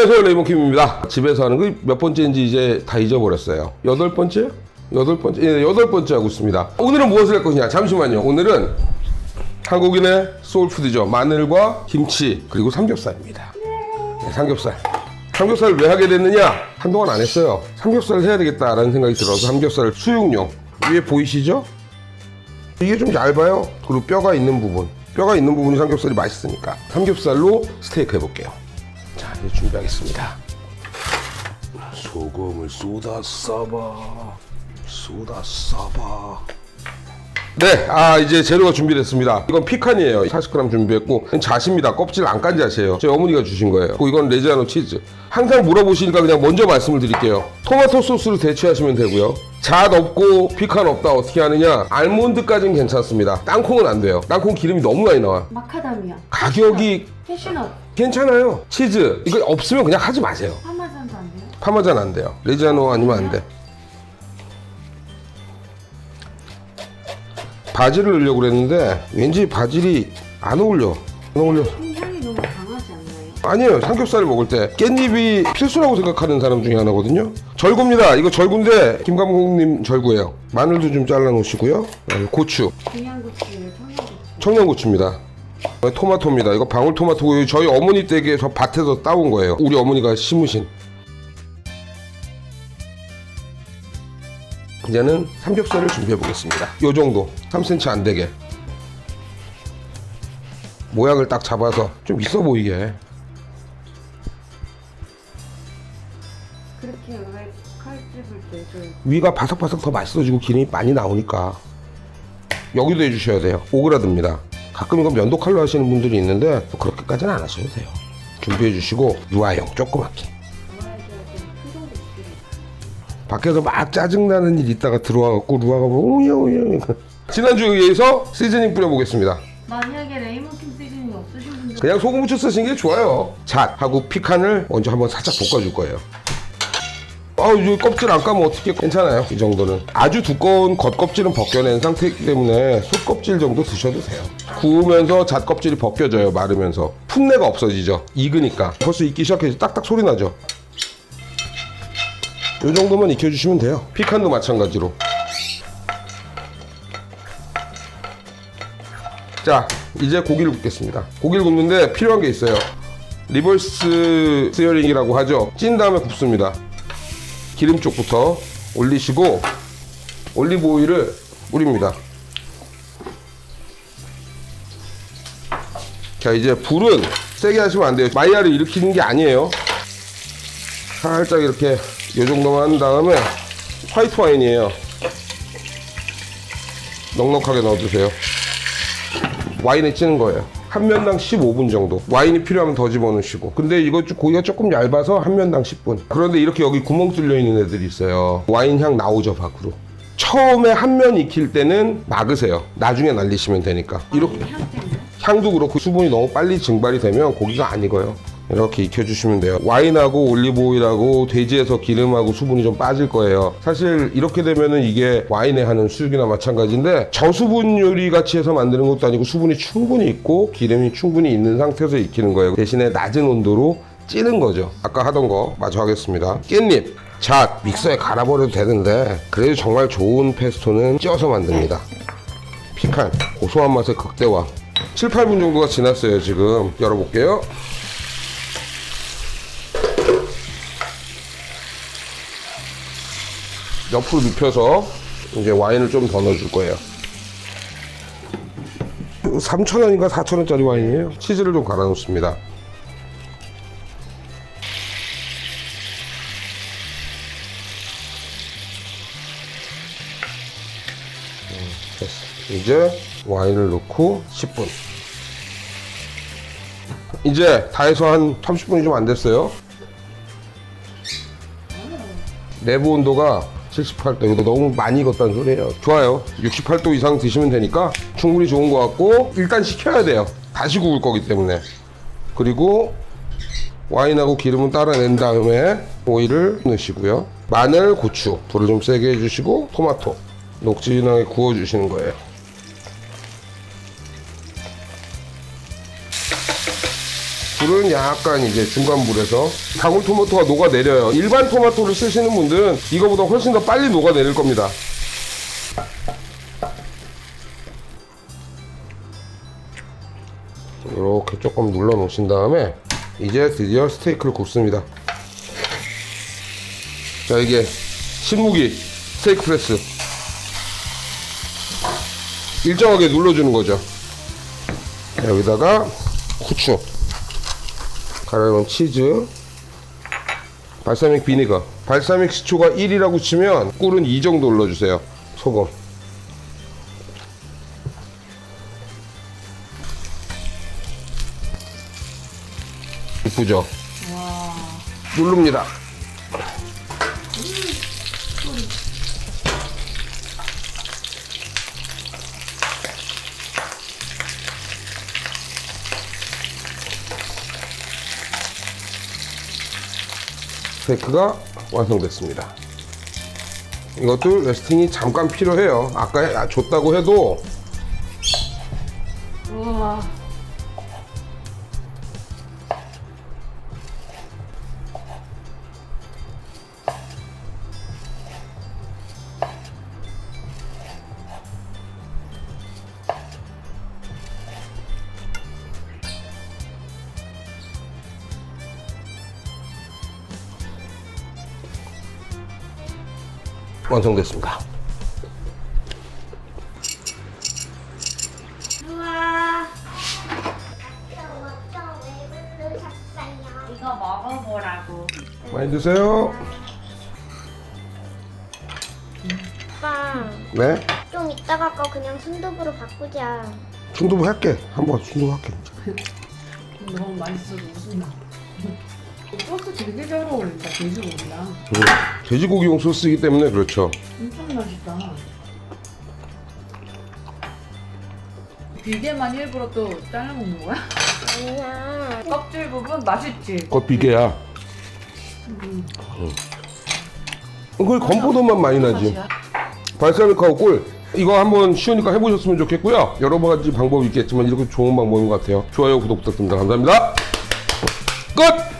안녕하세요 레이몬킴입니다. 집에서 하는 거 몇 번째인지 이제 다 잊어버렸어요. 여덟 번째? 여덟 번째? 예, 여덟 번째 하고 있습니다. 오늘은 무엇을 할 것이냐? 잠시만요. 오늘은 한국인의 소울푸드죠. 마늘과 김치 그리고 삼겹살입니다. 네, 삼겹살. 삼겹살을 왜 하게 됐느냐? 한동안 안 했어요. 삼겹살을 해야 되겠다라는 생각이 들어서 삼겹살을 수육용. 위에 보이시죠? 이게 좀 얇아요. 그리고 뼈가 있는 부분. 뼈가 있는 부분이 삼겹살이 맛있으니까. 삼겹살로 스테이크 해볼게요. 자 이제 준비하겠습니다. 소금을 쏟아 써봐. 쏟아 써봐 네, 아 이제 재료가 준비됐습니다. 이건 피칸이에요. 40g 준비했고 자시입니다. 껍질 안 깐 자시예요. 저희 어머니가 주신 거예요. 그리고 이건 레지아노 치즈. 항상 물어보시니까 그냥 먼저 말씀을 드릴게요. 토마토 소스로 대체하시면 되고요. 잣 없고 피칸 없다 어떻게 하느냐? 알몬드까지는 괜찮습니다. 땅콩은 안 돼요. 땅콩 기름이 너무 많이 나와. 마카다미아 가격이 캐슈넛 괜찮아요. 치즈 이거 없으면 그냥 하지 마세요. 파마산도 안 돼요? 파마잔 안 돼요. 레지아노 아니면 안 돼. 바질을 넣으려고 그랬는데 왠지 바질이 안 어울려. 안 어울려. 향이 너무 강하지 않나요? 아니에요. 삼겹살을 먹을 때 깻잎이 필수라고 생각하는 사람 중에 하나거든요. 절구입니다. 이거 절구인데 김감국님 절구예요. 마늘도 좀 잘라 놓으시고요. 그다음에 고추, 그냥 고추예요 청양고추 청양고추입니다. 토마토입니다. 이거 방울토마토고요. 저희 어머니 댁에서 밭에서 따온 거예요. 우리 어머니가 심으신. 이제는 삼겹살을 준비해 보겠습니다. 요 정도. 3cm 안 되게. 모양을 딱 잡아서 좀 있어 보이게. 그렇게 왜 칼 집을 때그 위가 바삭바삭 더 맛있어지고 기름이 많이 나오니까 여기도 해주셔야 돼요. 오그라듭니다. 가끔 이거 면도 칼로 하시는 분들이 있는데 그렇게까지는 안 하셔도 돼요. 준비해 주시고 유아용 조그맣게 밖에서 막 짜증나는 일 있다가 들어와갖고 루아가 뭐 오야 오야 지난주에서 시즈닝 뿌려보겠습니다. 만약에 레이먼킴 시즈닝 없으신 분들 그냥 소금 후추 쓰시는 게 좋아요. 잣하고 피칸을 먼저 한번 살짝 볶아줄 거예요. 아우 이 껍질 안 까면 어떻게 괜찮아요 이 정도는. 아주 두꺼운 겉껍질은 벗겨낸 상태이기 때문에 속껍질 정도 드셔도 돼요. 구우면서 잣 껍질이 벗겨져요 마르면서. 풋내가 없어지죠. 익으니까. 벌써 익기 시작해서 딱딱 소리 나죠 이 정도만 익혀주시면 돼요. 피칸도 마찬가지로. 자 이제 고기를 굽겠습니다. 고기를 굽는데 필요한 게 있어요. 리버스 스어링이라고 하죠. 찐 다음에 굽습니다. 기름 쪽부터 올리시고 올리브 오일을 뿌립니다. 자 이제 불은 세게 하시면 안 돼요. 마이야를 일으키는 게 아니에요. 살짝 이렇게 이 정도만 한 다음에 화이트 와인이에요 넉넉하게 넣어주세요 와인에 찌는 거예요. 한 면당 15분 정도. 와인이 필요하면 더 집어넣으시고. 근데 이거 좀 고기가 조금 얇아서 한 면당 10분. 그런데 이렇게 여기 구멍 뚫려 있는 애들이 있어요. 와인 향 나오죠, 밖으로. 처음에 한 면 익힐 때는 막으세요. 나중에 날리시면 되니까. 이렇게 향도 그렇고 수분이 너무 빨리 증발이 되면 고기가 안 익어요. 이렇게 익혀주시면 돼요. 와인하고 올리브 오일하고 돼지에서 기름하고 수분이 좀 빠질 거예요. 사실 이렇게 되면은 이게 와인에 하는 수육이나 마찬가지인데 저수분 요리 같이 해서 만드는 것도 아니고 수분이 충분히 있고 기름이 충분히 있는 상태에서 익히는 거예요. 대신에 낮은 온도로 찌는 거죠. 아까 하던 거 마저 하겠습니다. 깻잎. 잣 믹서에 갈아버려도 되는데 그래도 정말 좋은 페스토는 쪄서 만듭니다. 피칸 고소한 맛의 극대화 7, 8분 정도가 지났어요 지금 열어볼게요 옆으로 눕혀서 이제 와인을 좀 더 넣어줄 거예요 3,000원인가 4,000원짜리 와인이에요 치즈를 좀 갈아 놓습니다 됐어. 이제 와인을 넣고 10분. 이제 다 해서 한 30분이 좀 안 됐어요. 내부 온도가 78도. 이거 너무 많이 익었다는 소리예요. 좋아요. 68도 이상 드시면 되니까 충분히 좋은 것 같고 일단 식혀야 돼요. 다시 구울 거기 때문에. 그리고 와인하고 기름은 따라낸 다음에 오일을 넣으시고요. 마늘, 고추 불을 좀 세게 해주시고 토마토 녹진하게 구워주시는 거예요. 꿀은 약간 이제 중간 불에서 방울 토마토가 녹아내려요. 일반 토마토를 쓰시는 분들은 이거보다 훨씬 더 빨리 녹아내릴 겁니다. 이렇게 조금 눌러 놓으신 다음에 이제 드디어 스테이크를 굽습니다. 자 이게 신무기 스테이크 프레스 일정하게 눌러주는 거죠. 여기다가 후추, 가라놓은 치즈, 발사믹 비니거, 발사믹 식초가 1이라고 치면 꿀은 2 정도 눌러주세요. 소금. 이쁘죠? 누릅니다. 스테이크가 완성됐습니다. 이것도 레스팅이 잠깐 필요해요. 아까 줬다고 해도 우와. 완성됐습니다. 우와. 이거 먹어보라고. 많이 드세요. 오빠, 네. 좀 이따가 거 그냥 순두부로 바꾸자. 순두부 할게. 한번 순두부 할게. 너무 맛있어서 웃음 나. 소스 되게 잘 어울린다, 돼지고기랑. 음, 돼지고기용 소스이기 때문에 그렇죠. 엄청 맛있다. 비계만 일부러 또 잘라 먹는 거야? 아니야. 껍질 부분 맛있지? 그거 비계야. 음. 그걸 건포도만 많이 나지. 발사믹하고 꿀. 이거 한번 쉬우니까 해보셨으면 좋겠고요. 여러 가지 방법이 있겠지만 이렇게 좋은 방법인 것 같아요. 좋아요, 구독 부탁드립니다. 감사합니다. 끝!